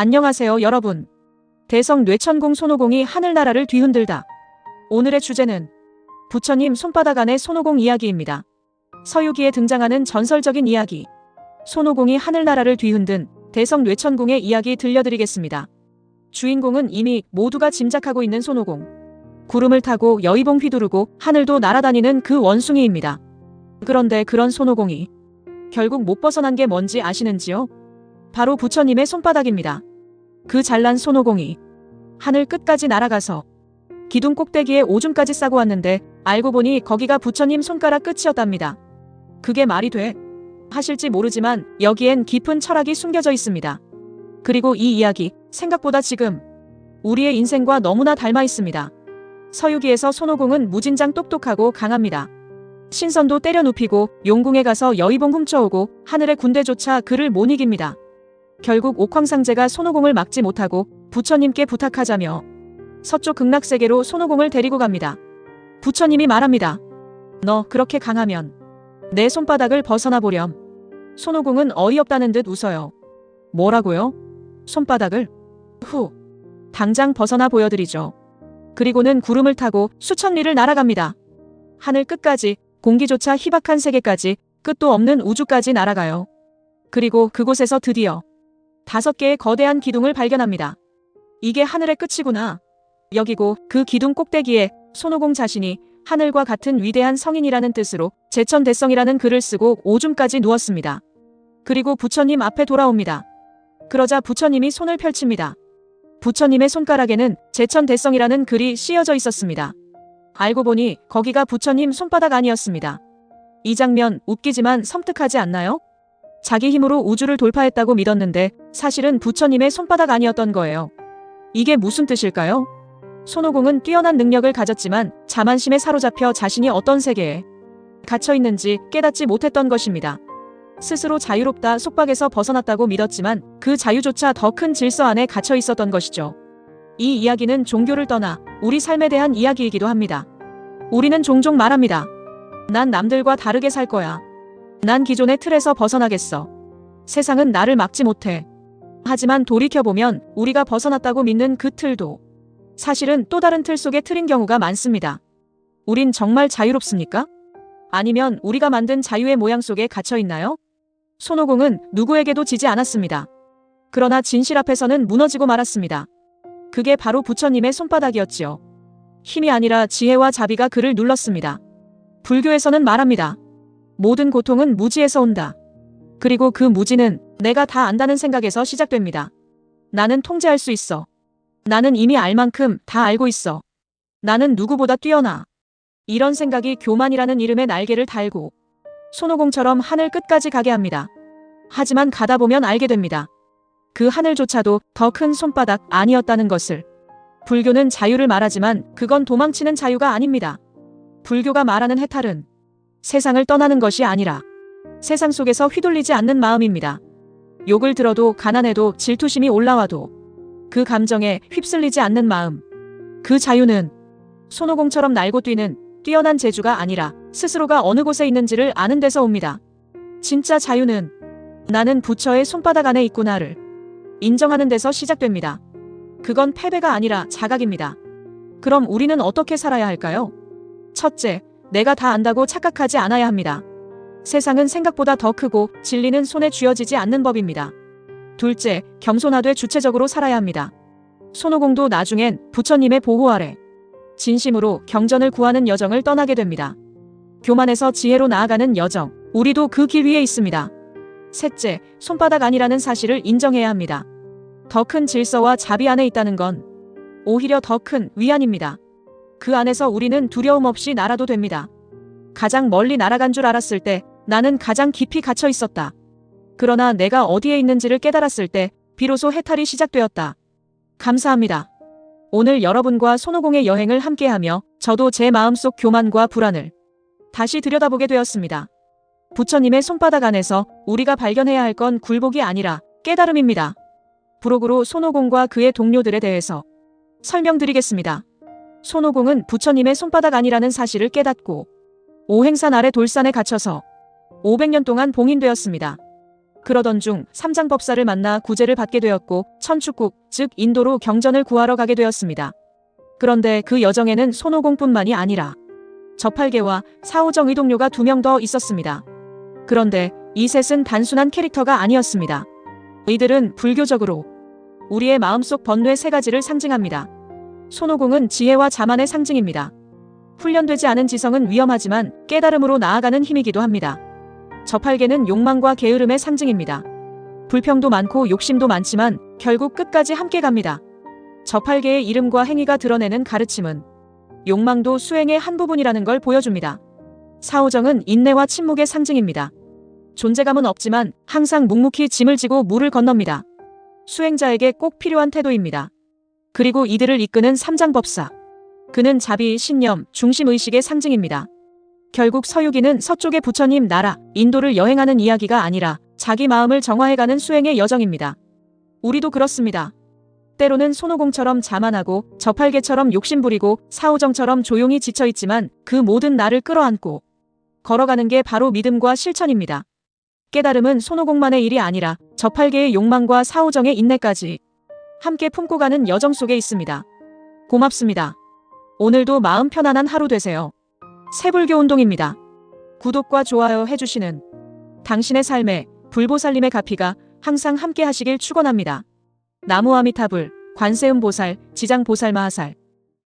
안녕하세요, 여러분. 대성 뇌천공 손오공이 하늘나라를 뒤흔들다. 오늘의 주제는 부처님 손바닥 안의 손오공 이야기입니다. 서유기에 등장하는 전설적인 이야기. 손오공이 하늘나라를 뒤흔든 대성 뇌천공의 이야기 들려드리겠습니다. 주인공은 이미 모두가 짐작하고 있는 손오공. 구름을 타고 여의봉 휘두르고 하늘도 날아다니는 그 원숭이입니다. 그런데 그런 손오공이 결국 못 벗어난 게 뭔지 아시는지요? 바로 부처님의 손바닥입니다. 그 잘난 손오공이 하늘 끝까지 날아가서 기둥 꼭대기에 오줌까지 싸고 왔는데 알고 보니 거기가 부처님 손가락 끝이었답니다. 그게 말이 돼? 하실지 모르지만 여기엔 깊은 철학이 숨겨져 있습니다. 그리고 이 이야기 생각보다 지금 우리의 인생과 너무나 닮아 있습니다. 서유기에서 손오공은 무진장 똑똑하고 강합니다. 신선도 때려 눕히고 용궁에 가서 여의봉 훔쳐오고 하늘의 군대조차 그를 못 이깁니다. 결국 옥황상제가 손오공을 막지 못하고 부처님께 부탁하자며 서쪽 극락세계로 손오공을 데리고 갑니다. 부처님이 말합니다. 너 그렇게 강하면 내 손바닥을 벗어나 보렴. 손오공은 어이없다는 듯 웃어요. 뭐라고요? 손바닥을? 후. 당장 벗어나 보여드리죠. 그리고는 구름을 타고 수천 리를 날아갑니다. 하늘 끝까지 공기조차 희박한 세계까지 끝도 없는 우주까지 날아가요. 그리고 그곳에서 드디어 다섯 개의 거대한 기둥을 발견합니다. 이게 하늘의 끝이구나. 여기고 그 기둥 꼭대기에 손오공 자신이 하늘과 같은 위대한 성인이라는 뜻으로 제천대성이라는 글을 쓰고 오줌까지 누웠습니다. 그리고 부처님 앞에 돌아옵니다. 그러자 부처님이 손을 펼칩니다. 부처님의 손가락에는 제천대성이라는 글이 씌어져 있었습니다. 알고 보니 거기가 부처님 손바닥 아니었습니다. 이 장면 웃기지만 섬뜩하지 않나요? 자기 힘으로 우주를 돌파했다고 믿었는데 사실은 부처님의 손바닥 아니었던 거예요. 이게 무슨 뜻일까요? 손오공은 뛰어난 능력을 가졌지만 자만심에 사로잡혀 자신이 어떤 세계에 갇혀 있는지 깨닫지 못했던 것입니다. 스스로 자유롭다 속박에서 벗어났다고 믿었지만 그 자유조차 더 큰 질서 안에 갇혀 있었던 것이죠. 이 이야기는 종교를 떠나 우리 삶에 대한 이야기이기도 합니다. 우리는 종종 말합니다. 난 남들과 다르게 살 거야. 난 기존의 틀에서 벗어나겠어. 세상은 나를 막지 못해. 하지만 돌이켜보면 우리가 벗어났다고 믿는 그 틀도 사실은 또 다른 틀 속의 틀인 경우가 많습니다. 우린 정말 자유롭습니까? 아니면 우리가 만든 자유의 모양 속에 갇혀 있나요? 손오공은 누구에게도 지지 않았습니다. 그러나 진실 앞에서는 무너지고 말았습니다. 그게 바로 부처님의 손바닥이었지요. 힘이 아니라 지혜와 자비가 그를 눌렀습니다. 불교에서는 말합니다. 모든 고통은 무지에서 온다. 그리고 그 무지는 내가 다 안다는 생각에서 시작됩니다. 나는 통제할 수 있어. 나는 이미 알 만큼 다 알고 있어. 나는 누구보다 뛰어나. 이런 생각이 교만이라는 이름의 날개를 달고 손오공처럼 하늘 끝까지 가게 합니다. 하지만 가다 보면 알게 됩니다. 그 하늘조차도 더 큰 손바닥 아니었다는 것을. 불교는 자유를 말하지만 그건 도망치는 자유가 아닙니다. 불교가 말하는 해탈은 세상을 떠나는 것이 아니라 세상 속에서 휘둘리지 않는 마음입니다. 욕을 들어도 가난해도 질투심이 올라와도 그 감정에 휩쓸리지 않는 마음. 그 자유는 손오공처럼 날고 뛰는 뛰어난 재주가 아니라 스스로가 어느 곳에 있는지를 아는 데서 옵니다. 진짜 자유는 나는 부처의 손바닥 안에 있구나를 인정하는 데서 시작됩니다. 그건 패배가 아니라 자각입니다. 그럼 우리는 어떻게 살아야 할까요? 첫째, 내가 다 안다고 착각하지 않아야 합니다. 세상은 생각보다 더 크고 진리는 손에 쥐어지지 않는 법입니다. 둘째, 겸손하되 주체적으로 살아야 합니다. 손오공도 나중엔 부처님의 보호 아래 진심으로 경전을 구하는 여정을 떠나게 됩니다. 교만에서 지혜로 나아가는 여정, 우리도 그 길 위에 있습니다. 셋째, 손바닥 아니라는 사실을 인정해야 합니다. 더 큰 질서와 자비 안에 있다는 건 오히려 더 큰 위안입니다. 그 안에서 우리는 두려움 없이 날아도 됩니다. 가장 멀리 날아간 줄 알았을 때 나는 가장 깊이 갇혀 있었다. 그러나 내가 어디에 있는지를 깨달았을 때 비로소 해탈이 시작되었다. 감사합니다. 오늘 여러분과 손오공의 여행을 함께하며 저도 제 마음속 교만과 불안을 다시 들여다보게 되었습니다. 부처님의 손바닥 안에서 우리가 발견해야 할 건 굴복이 아니라 깨달음입니다. 부록으로 손오공과 그의 동료들에 대해서 설명드리겠습니다. 손오공은 부처님의 손바닥 아니라는 사실을 깨닫고 오행산 아래 돌산에 갇혀서 500년 동안 봉인되었습니다. 그러던 중 삼장법사를 만나 구제를 받게 되었고 천축국, 즉 인도로 경전을 구하러 가게 되었습니다. 그런데 그 여정에는 손오공뿐만이 아니라 저팔계와 사오정 의동료가 두 명 더 있었습니다. 그런데 이 셋은 단순한 캐릭터가 아니었습니다. 이들은 불교적으로 우리의 마음속 번뇌 세 가지를 상징합니다. 손오공은 지혜와 자만의 상징입니다. 훈련되지 않은 지성은 위험하지만 깨달음으로 나아가는 힘이기도 합니다. 저팔계는 욕망과 게으름의 상징입니다. 불평도 많고 욕심도 많지만 결국 끝까지 함께 갑니다. 저팔계의 이름과 행위가 드러내는 가르침은 욕망도 수행의 한 부분이라는 걸 보여줍니다. 사오정은 인내와 침묵의 상징입니다. 존재감은 없지만 항상 묵묵히 짐을 지고 물을 건넙니다. 수행자에게 꼭 필요한 태도입니다. 그리고 이들을 이끄는 삼장법사. 그는 자비, 신념, 중심의식의 상징입니다. 결국 서유기는 서쪽의 부처님 나라, 인도를 여행하는 이야기가 아니라 자기 마음을 정화해가는 수행의 여정입니다. 우리도 그렇습니다. 때로는 손오공처럼 자만하고 저팔계처럼 욕심부리고 사오정처럼 조용히 지쳐있지만 그 모든 나를 끌어안고 걸어가는 게 바로 믿음과 실천입니다. 깨달음은 손오공만의 일이 아니라 저팔계의 욕망과 사오정의 인내까지 함께 품고 가는 여정 속에 있습니다. 고맙습니다. 오늘도 마음 편안한 하루 되세요. 새불교 운동입니다. 구독과 좋아요 해주시는 당신의 삶에 불보살님의 가피가 항상 함께 하시길 축원합니다. 나무 아미타불, 관세음보살, 지장보살 마하살